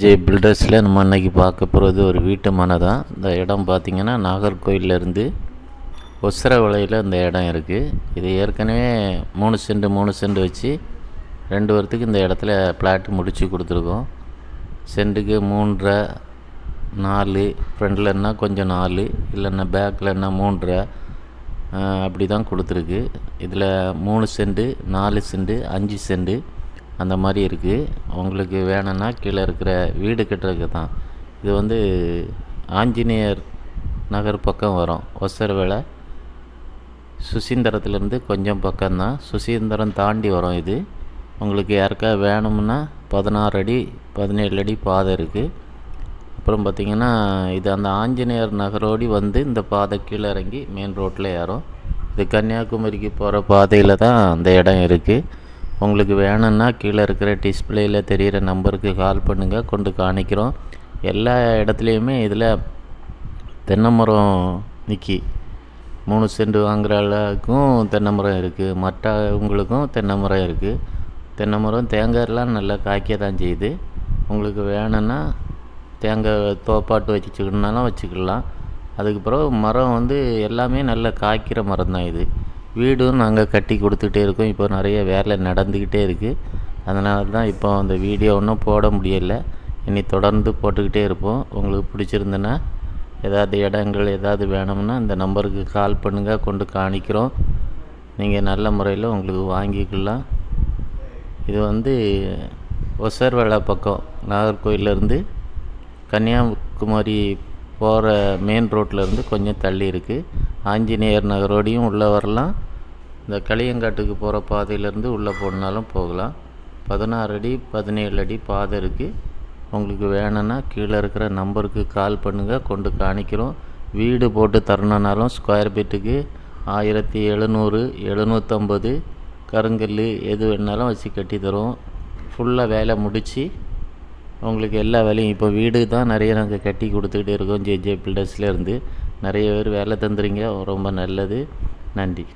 J பில்டர்ஸில் நம்ம அன்னைக்கு பார்க்க போகிறது ஒரு வீட்டு மனை தான். இந்த இடம் பார்த்திங்கன்னா நாகர்கோயிலேருந்து ஒசரவளையில் இந்த இடம் இருக்குது இது ஏற்கனவே மூணு சென்ட் மூணு சென்ட் வச்சு ரெண்டு வருத்துக்கு இந்த இடத்துல பிளாட் முடித்து கொடுத்துருக்கோம். சென்ட்டுக்கு மூன்றரை நாலு ஃப்ரண்ட்லன்னா கொஞ்சம் நாலு இல்லைன்னா பேக்கில்னா மூன்றரை அப்படி தான் கொடுத்துருக்கு. இதில் மூணு சென்ட்டு நாலு சென்ட்டு அஞ்சு சென்ட்டு அந்த மாதிரி இருக்குது உங்களுக்கு வேணும்னா கீழே இருக்கிற வீடு கட்டுறதுக்கு தான். இது வந்து ஆஞ்சநேயர் நகர் பக்கம் வரும். ஒசரவேளை சுசீந்திரத்துலேருந்து கொஞ்சம் பக்கம்தான் சுசீந்திரம் தாண்டி வரும் இது. உங்களுக்கு யாருக்கா வேணும்னா பதினாறு அடி பதினேழு அடி பாதை இருக்குது அப்புறம் பார்த்திங்கன்னா இது அந்த ஆஞ்சநேயர் நகரோடி வந்து இந்த பாதை கீழே இறங்கி மெயின் ரோட்டில் ஏறும். இது கன்னியாகுமரிக்கு போகிற பாதையில் தான் அந்த இடம் இருக்குது உங்களுக்கு வேணும்னா கீழே இருக்கிற டிஸ்பிளேயில் தெரிகிற நம்பருக்கு கால் பண்ணுங்கள் கொண்டு காணிக்கிறோம். எல்லா இடத்துலையுமே இதில் தென்னை மரம் நிற்கி மூணு சென்ட் வாங்குற அளவுக்கும் தென்னை மரம் இருக்குது மற்றவங்களுக்கும் தென்னை மரம் இருக்குது தென்னை மரம் தேங்காயெல்லாம் நல்லா காய்க்க தான் செய்யுது. உங்களுக்கு வேணும்னா தேங்காய் தோப்பாட்டு வச்சுக்கணுன்னாலும் வச்சுக்கலாம். அதுக்கு பிறகு மரம் வந்து எல்லாமே நல்லா காய்க்கிற மரம் தான் இது. வீடும் நாங்கள் கட்டி கொடுத்துட்டே இருக்கோம். இப்போ நிறைய வேலை நடந்துக்கிட்டே இருக்குது அதனால தான் இப்போ அந்த வீடியோ ஒன்றும் போட முடியலை. இனி தொடர்ந்து போட்டுக்கிட்டே இருப்போம். உங்களுக்கு பிடிச்சிருந்துன்னா ஏதாவது இடங்கள் ஏதாவது வேணும்னா இந்த நம்பருக்கு கால் பண்ணுங்கள் கொண்டு காணிக்கிறோம். நீங்கள் நல்ல முறையில் உங்களுக்கு வாங்கிக்கலாம். இது வந்து ஒசர்வேளை பக்கம். நாகர்கோயிலேருந்து கன்னியாகுமரி போகிற மெயின் ரோட்டிலேருந்து கொஞ்சம் தள்ளி இருக்குது ஆஞ்சநேயர் நகரோடையும் உள்ளே வரலாம். இந்த களியங்காட்டுக்கு போகிற பாதையிலேருந்து உள்ளே போனாலும் போகலாம். பதினாறு அடி பதினேழு அடி பாதை இருக்குது உங்களுக்கு வேணும்னா கீழே இருக்கிற நம்பருக்கு கால் பண்ணுங்கள் கொண்டு காணிக்கிறோம். வீடு போட்டு தரணுன்னாலும் ஸ்கொயர் ஃபீட்டுக்கு ஆயிரத்தி எழுநூறு எழுநூற்றம்பது கருங்கல் எது வேணாலும் வச்சு கட்டி தருவோம். ஃபுல்லாக வேலை முடித்து உங்களுக்கு எல்லா வேலையும். இப்போ வீடு தான் நிறைய நாங்கள் கட்டி கொடுத்துக்கிட்டே இருக்கோம். ஜேஜே பில்டர்ஸ்லேருந்து நிறைய பேர் வேலை தந்துறீங்க. ரொம்ப நல்லது. நன்றி.